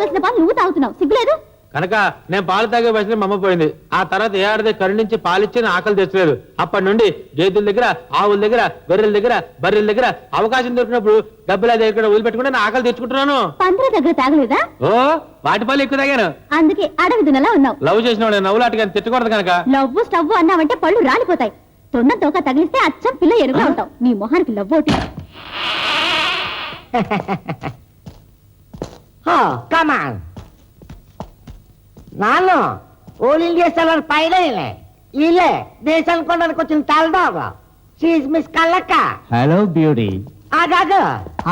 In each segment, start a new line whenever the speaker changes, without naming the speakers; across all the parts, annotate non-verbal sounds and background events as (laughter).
తాగాల్సిన పాలు నువ్వు తాగుతున్నావు. సిగ్గులేదు?
కనుక నేను పాలు తాగే వయసులో మా అమ్మ పోయింది. ఆ తర్వాత ఏ ఆడదే కరుణించి పాలిచ్చి ఆకలి తెచ్చలేదు అప్పటి నుండి గేదెల దగ్గర ఆవుల దగ్గర గొర్రెల దగ్గర బర్రెల దగ్గర అవకాశం దొరికినప్పుడు డబ్బులు అది ఎక్కడ వదిలిపెట్టుకుంటే ఆకలి తెచ్చుకుంటున్నాను
పందిర దగ్గర తాగలేదా?
ఓ వాటి పాలు ఎక్కువ తాగాను.
అందుకే అడవి దున్నలా ఉన్నావు.
లవ్ చేసిన వాడు నవ్వులాటగా తిట్టకూడదు కనుక.
లవ్వు స్టవ్ అన్నావంటే పళ్ళు రాలిపోతాయి. తొండ తోక తగిలిస్తే అచ్చం పిల్ల ఎరుగా ఉంటావు. నీ మొహానికి లవ్వు ఒకటి. (laughs)
కమాన్ నాన్న ఓల్ ఇండియా సెలర్ పైన ఇలే. దేశానికి కొనడానికి వచ్చిన తలదాగా. షీజ్ మిస్ కల్లక్క
హలో బ్యూటీ
ఆగాగు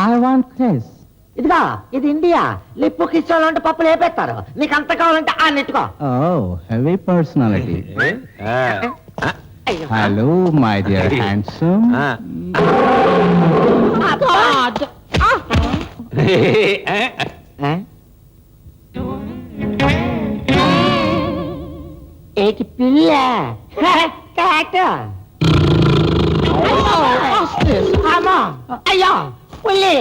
ఐ వాంట్ క్రిస్
ఇదిగో ఇది ఇండియా. లిప్పు కిచ్చోళ్ళంటే పప్పులు వేపేస్తారు నీకు అంత కావాలంటే ఆ నెట్టుకో.
ఓ heavy personality hello my dear handsome
పిల్ల కాట అమ్మా అయ్యో పుల్లి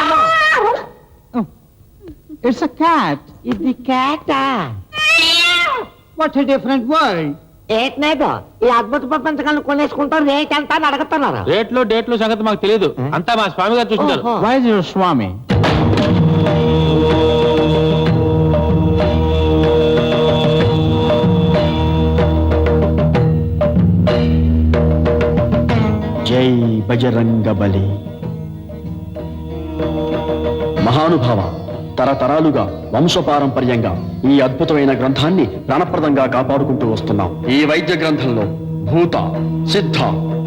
అమ్మా
అ క్యాట్
ఇది కాట
వాట్ ఎ డిఫరెంట్ వరల్డ్
ఏట్నేదో ఈ అద్భుత ప్రపంచకాలను కొనేసుకుంటారు. రేట్ ఎంత అని అడుగుతున్నారు
రేట్లు డేట్లు సంగతి మాకు తెలియదు అంతా మా స్వామి గారు చూసుకుంటారు.
ఓహో.
వై ఇస్ యువర్
బజరంగ బలి మహానుభావ తరతరాలుగా వంశపారంపర్యంగా ఈ అద్భుతమైన గ్రంథాన్ని ప్రాణప్రదంగా కాపాడుకుంటూ వస్తున్నాం. ఈ వైద్య గ్రంథంలో భూత సిద్ధ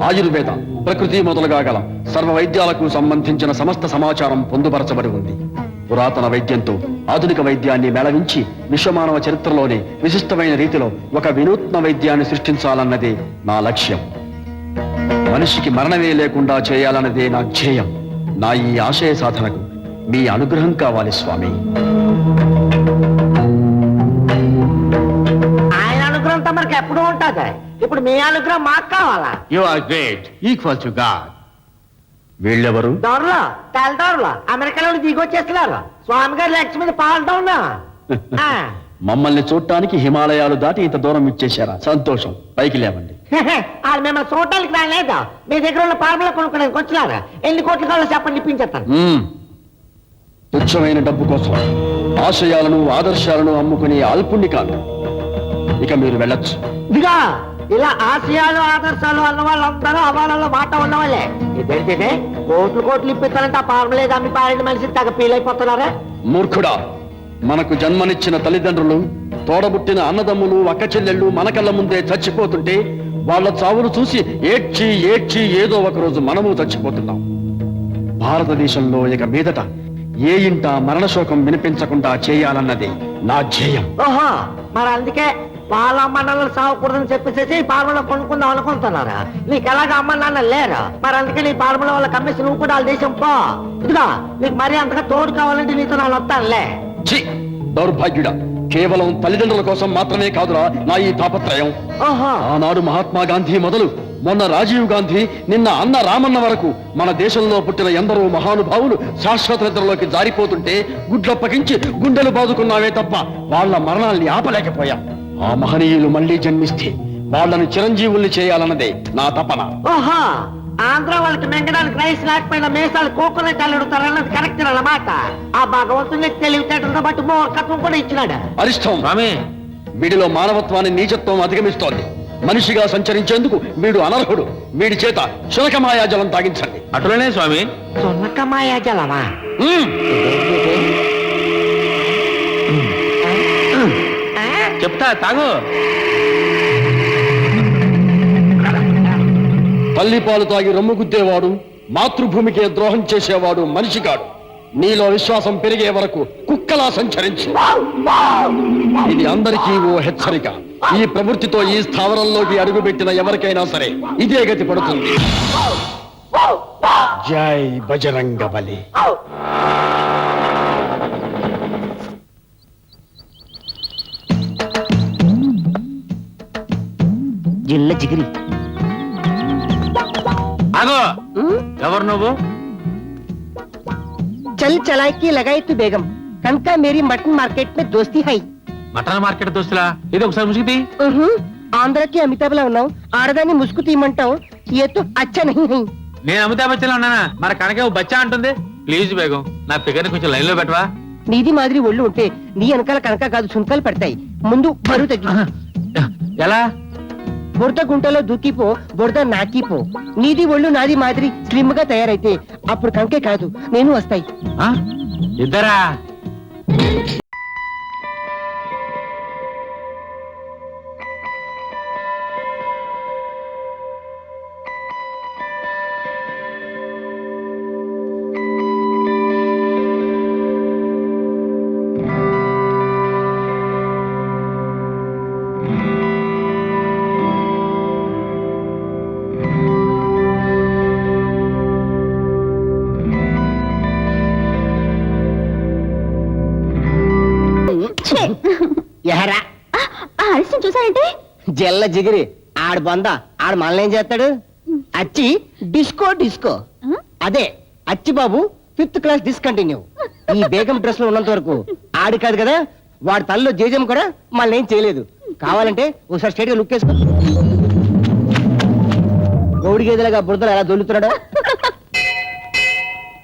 ఆయుర్వేద ప్రకృతి మొదలుగా గల సర్వ వైద్యాలకు సంబంధించిన సమస్త సమాచారం పొందుపరచబడి ఉంది. పురాతన వైద్యంతో ఆధునిక వైద్యాన్ని మేళవించి విశ్వమానవ చరిత్రలోనే విశిష్టమైన రీతిలో ఒక వినూత్న వైద్యాన్ని సృష్టించాలన్నదే నా లక్ష్యం. మనిషికి మరణమే లేకుండా చేయాలన్నదే నా ధ్యేయం. నా ఈ ఆశయ సాధనకు మీ అనుగ్రహం కావాలి స్వామి.
ఆయన అనుగ్రహం తమరికి ఎప్పుడు ఉంటుంది. ఇప్పుడు మీ అనుగ్రహం మాకు కావాలా?
You are great equal to God
వీళ్ళెవరు?
దొరలో? తెల్లదొరలో అమెరికాలో దిగొచ్చేస్తున్నారు? స్వామి గారి లక్ష్మి మీద పాల్గొన్నా (laughs)
మమ్మల్ని చూడటానికి హిమాలయాలు దాటి ఇంత దూరం ఇచ్చేశారా? సంతోషం. పైకి లేవండి. (laughs)
వాళ్ళు మిమ్మల్ని చూడటానికి రాలేదు? మీ దగ్గర ఉన్న పార్మలో కొనుక్కోడానికి వచ్చినారు? ఎన్ని కోట్లు కావాలో చెప్పండి ఇప్పించేస్తాను.
తుచ్చమైన డబ్బు కోసం ఆశయాలను ఆదర్శాలను అమ్ముకునే అల్పుణ్ణి కాదు. ఇక మీరు వెళ్ళొచ్చు.
ఇదిగా ఇలా ఆశయాలు ఆదర్శాలు అన్న వాళ్ళందరూ అవాలలో మాట ఉన్నవాళ్ళే. ఇదేంటిదే కోట్లు కోట్లు ఇప్పిస్తారంటే ఆ పార్మలేదు అమ్మి పారిన మనిషి తగ్గ పీలైపోతున్నారా
మూర్ఖుడా మనకు జన్మనిచ్చిన తల్లిదండ్రులు తోడబుట్టిన అన్నదమ్ములు అక్క చెల్లెళ్ళు మన కళ్ళ ముందే చచ్చిపోతుంటే వాళ్ళ చావును చూసి ఏడ్చి ఏడ్చి ఏదో ఒక రోజు మనము చచ్చిపోతున్నాం. భారతదేశంలో ఇక మీదట ఏ ఇంట మరణశోకం వినిపించకుండా చేయాలన్నది నా ధ్యేయం.
ఓహో మరి అందుకే వాళ్ళ అమ్మ నాన్నలు సాగకూడదని చెప్పేసి ఈ పార్మలో కొనుక్కుందాం అనుకుంటున్నారా? నీకు ఎలాగ అమ్మ నాన్న లేరు? మరి అందుకే నీ పార్మల వాళ్ళ కమ్మేసి నువ్వు కూడా వాళ్ళ దేశం పో. ఇదిగా నీకు మరీ అంతగా తోడు కావాలంటే నీతో నేను వస్తానులే.
ఛీ! దౌర్భాగ్యుడా కేవలం తల్లిదండ్రుల కోసం మాత్రమే కాదురా నా ఈ తాపత్రయం. ఆనాడు మహాత్మా గాంధీ మొదలు మొన్న రాజీవ్ గాంధీ నిన్న అన్న రామన్న వరకు మన దేశంలో పుట్టిన ఎందరో మహానుభావులు శాశ్వత నిద్రలోకి జారిపోతుంటే గుడ్లప్పగించి గుండెలు బాదుకున్నావే తప్ప వాళ్ళ మరణాల్ని ఆపలేకపోయాం. ఆ మహనీయులు మళ్ళీ జన్మిస్తే వాళ్ళని చిరంజీవుల్ని చేయాలన్నదే నా తపన.
ఆంధ్ర వాళ్ళకి మెంగడానికి రైస్ లేకపోయినా మేసాలు కోకోనట్ అల్లుడుతారు అన్నది కరెక్ట్ అన్నమాట. ఆ భగవంతుని తెలివితేటలతో బట్టి మూర్ఖత్వం కూడా ఇచ్చినాడు.
అరిష్టం.
స్వామి
వీడిలో మానవత్వాన్ని నీచత్వం అధిగమిస్తోంది. మనిషిగా సంచరించేందుకు వీడు అనర్హుడు. వీడి చేత శునకమాయాజలం తాగించండి.
అటులనే స్వామి?
సున్నక మాయాజలమా.
చెప్తా తాగు.
తల్లి పాలు తాగి రొమ్ము గుద్దేవాడు మాతృభూమికే ద్రోహం చేసేవాడు మనిషి కాడు. నీలో విశ్వాసం పెరిగే వరకు కుక్కలా సంచరించు. ఇది అందరికీ ఓ హెచ్చరిక. ఈ ప్రవృత్తితో ఈ స్థావరంలోకి అడుగుపెట్టిన ఎవరికైనా సరే ఇదే గతి పడుతుంది. జై బజరంగ బలి.
జిల్ల జిగిరి.
ఆగో. ఎవరు నువ్వు?
చల్ చలాయ్కి లగాయి బేగం.
కనకా మేరీ మటన్ మార్కెట్ మే దోస్తీ హై.
Mutton market దోస్తులా? ఇది ఒకసారి ముసిగితి.
ఆంధ్రాకి అమితాబ్లా ఉన్నావు. ఆడదాన్ని ముసుగు తీయమంటావు. ఏ తో నహి హై.
నేను అమితాబ్ బచ్చన్ ఉన్నానా? మరి కనకే బచ్చా అంటుంది. ప్లీజ్ బేగం నా ఫిగర్ కొంచెం లైన్లో పెట్టవా?
నీది మాదిరి ఒళ్ళు ఉంటే నీ వెనకాల కనక కాదు సుంకాలు పడతాయి. ముందు బరువు తగ్గి.
ఎలా?
బురద గుంటలో దూకిపో బురద నాకిపో నీది ఒళ్ళు నాది మాదిరి స్లిమ్గా తయారైతే అప్పుడు కంకే కాదు నేను వస్తాయి
ఆ? ఇద్దరా
ఎహరా.
ఆ, చూసారంటే?
జల్ల జిగిరి. ఆడు బొంద. ఆడు మనల్ని ఏం చేస్తాడు? అచ్చి డిస్కో డిస్కో. అదే అచ్చి బాబు ఫిఫ్త్ క్లాస్ డిస్కంటిన్యూ (laughs) ఈ బేగం డ్రెస్లో ఉన్నంత వరకు. ఆడి కాదు కదా వాడి తల్లిలో జేజం కూడా మళ్ళీ ఏం చేయలేదు. కావాలంటే ఒకసారి స్టేట్ లుక్ వేసుకో. గౌడి గేదెలుగా బురదలు ఎలా దొల్లుతున్నాడో.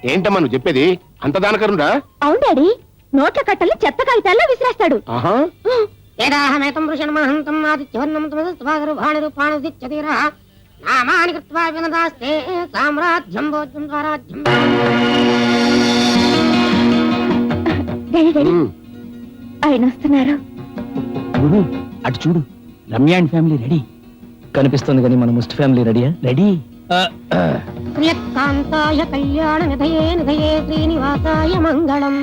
ఏంటమ్మా నువ్వు చెప్పేది? అంత దానకరుడా?
అవును డాడీ. నోట్ల కట్టల్ని చెత్త కాగితాల్లో విసిరేస్తాడు.
వృషణమహంతం ఆదిత్యవర్ణం నామాని కృత్వా వినదాస్తే సామ్రాజ్యం భోజ్యం స్వరాజ్యం
డాడీ డాడీ ఆయన వస్తున్నారు.
అటు చూడు. Ramya and family ready. కనిపిస్తుంది కానీ మన ముస్ట్ ఫ్యామిలీ రెడీయా? రెడీ.
ప్రియకాంతాయ కళ్యాణ నిధయే నిధయే శ్రీనివాసాయ మంగళం.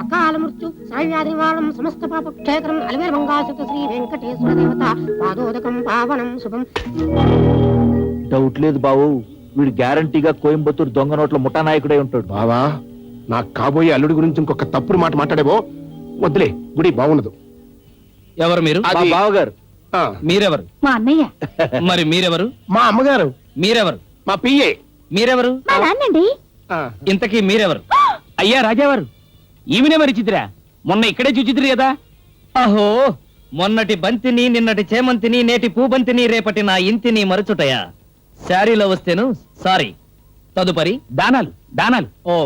అకాల మృత్యు సర్వ్యాధి నివారణం సమస్త పాప క్షేత్రం అలివేర్ మంగాసుత శ్రీ వెంకటేశ్వర దేవత పాదోదకం పావనం శుభం.
డౌట్ లేదు బావు. వీడు గ్యారంటీగా కోయంబత్తూరు దొంగ నోట్ల ముఠానాయకుడై ఉంటాడు.
బావా నాకు కాబోయే అల్లుడి గురించి ఇంకొక తప్పుడు మాట మాట్లాడేవో వద్దులే గుడి బాగుండదు
ఎవరు మీరు?
బావగారు.
ఆ,
మీరెవరు?
మా అన్నయ్య.
మరి మీరెవరు?
మా అమ్మగారు.
మీరెవరు?
మా పియ్యే
మీరెవరు?
మా నాన్నండి.
ఆ,
ఇంతకీ మీరెవరు?
అయ్యా రాజావారు. ఈమెనే మరి చిత్రా? మొన్న ఇక్కడే చూచిద్రి కదా?
అహో మొన్నటి బంతిని నిన్నటి చేమంతిని నేటి పూబంతిని రేపటి నా ఇంటిని మరుచుటయా? శారీలో వస్తేను సారీ. తదుపరి
దానాలు దానాలు.
ఓ.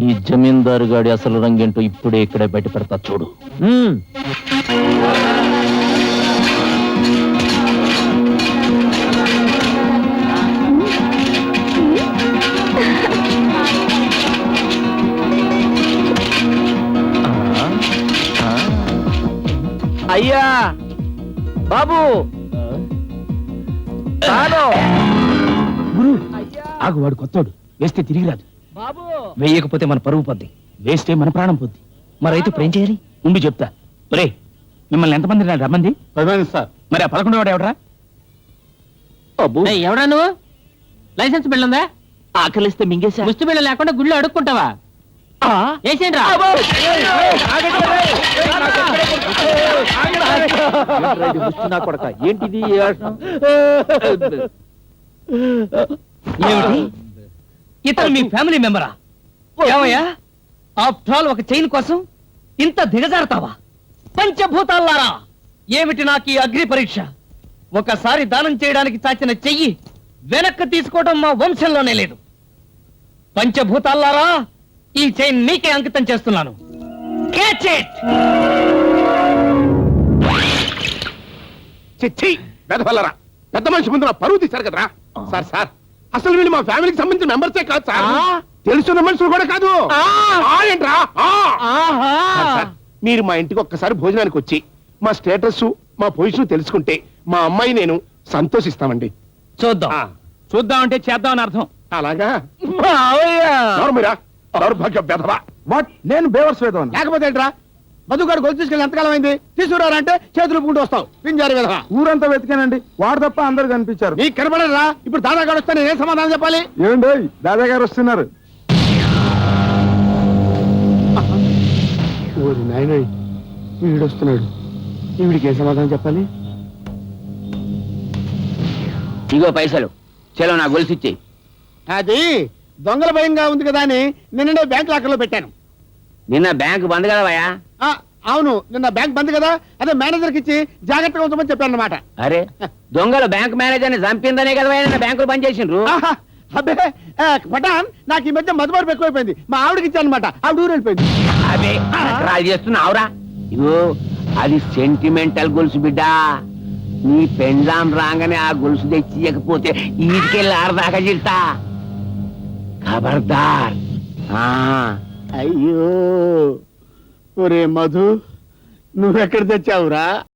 ఈ జమీందారు గాడి అసలు రంగేంటో ఇప్పుడే ఇక్కడే బయట పెడతా చూడు అయ్యా బాబు.
గురు ఆగు వాడు కొత్తోడు వేస్తే తిరిగి రాదు
వెయ్యకపోతే మన పరువు పొద్ది
వేస్తే మన ప్రాణం పోద్ది
మరైతే ఇప్పుడు ఏం చేయాలి
ఉండి చెప్తా ఒరే మిమ్మల్ని ఎంతమంది రమ్మంది
సార్
మరి ఆ పదకొండు వాడు ఎవడరా
అబ్బో
ఎవడా నువ్వు లైసెన్స్ బిల్ ఉందా
ఆకలిస్తే మింగేశా
ముష్టి బిళ్ళ లేకుండా గుళ్ళు అడుక్కుంటావా వేసేయండి రా
నా కొడక? ఏంటిది
ఏమిటి? ఇతను మీ ఫ్యామిలీ మెంబరా? ఏమయ్యా? ఆఫ్టర్ ఆల్ ఒక చైన్ కోసం ఇంత దిగజారుతావా? పంచభూతాల్లారా? ఏమిటి నాకు ఈ అగ్ని పరీక్ష? ఒకసారి దానం చేయడానికి చాచిన చెయ్యి వెనక్కి తీసుకోవడం మా వంశంలోనే లేదు. పంచభూతాల్లారా ఈ చైన్ మీకే అంకితం చేస్తున్నాను. Catch it!
చిచ్చి వెధవల్లరా పెద్ద మనిషి ముందు నా పరువు తీశారు కదరా. సార్ సార్ అసలు వీళ్ళు మా ఫ్యామిలీకి సంబంధించిన మెంబర్సే కాదు సార్. తెలుసున్న మనుషులు కూడా కాదు. ఏంట్రా? మీరు మా ఇంటికి ఒక్కసారి భోజనానికి వచ్చి మా స్టేటస్ మా పొజిషన్ తెలుసుకుంటే మా అమ్మాయి నేను సంతోషిస్తామండి.
చూద్దాం.
ఆ,
చూద్దామంటే చేద్దామని అర్థం.
అలాగా? దౌర్భాగ్య
వాట్? నేను బేవర్స్ వేద్దాం
లేకపోతే ఏంట్రా? మధుగారు గొలుసు తీసుకెళ్ళి ఎంతకాలం అయింది తీసుకురారంటే చేతులు పుంటూ వస్తావు. పింజారి విధవా.
ఊరంతా వెతికానండి. వాడు తప్ప అందరు కనిపించారు.
నీకు కనబడరా ఇప్పుడు దాదాగాడు వస్తే నేను ఏం సమాధానం చెప్పాలి?
ఏమండి దాదా గారు వస్తున్నారు.
ఓరి నాయన వీడు వస్తున్నాడు ఈవిడికి ఏం సమాధానం చెప్పాలి?
ఇగో పైసలు. చలో నా గొలుసు ఇచ్చేయి.
అది దొంగల భయంగా ఉంది కదా అని నిన్ననే బ్యాంక్ లాకర్లో పెట్టాను.
నిన్న బ్యాంక్ బంద్ కదా భయ్యా?
ఆ, అవును నిన్న బ్యాంక్ బంద్ కదా. అదే మేనేజర్కి ఇచ్చి జాగ్రత్తగా ఉంచమని చెప్పాను అనమాట
అరే దొంగలు బ్యాంక్ మేనేజర్ని చంపిందనే కదా నిన్న బ్యాంకులు బంద్ చేసిండ్రు?
అబ్బే ఆ, పఠాన్ నాకు ఈ మధ్య మధుబారు ఎక్కువైపోయింది. మా ఆవిడకి ఇచ్చాను అనమాట ఆవిడ ఊరు వెళ్ళిపోయింది.
అదే రాజు చేస్తున్నావురా ఇగో అది సెంటిమెంటల్ గొలుసు బిడ్డ. నీ పెండ్లాం రాగానే ఆ గొలుసు తెచ్చి ఇవ్వకపోతే ఈటికెళ్ళి ఆడదాకా చిడతా ఖబర్దార్ ఆ.
అయ్యో. ఒరే మధు నువ్వెక్కడ తెచ్చావురా?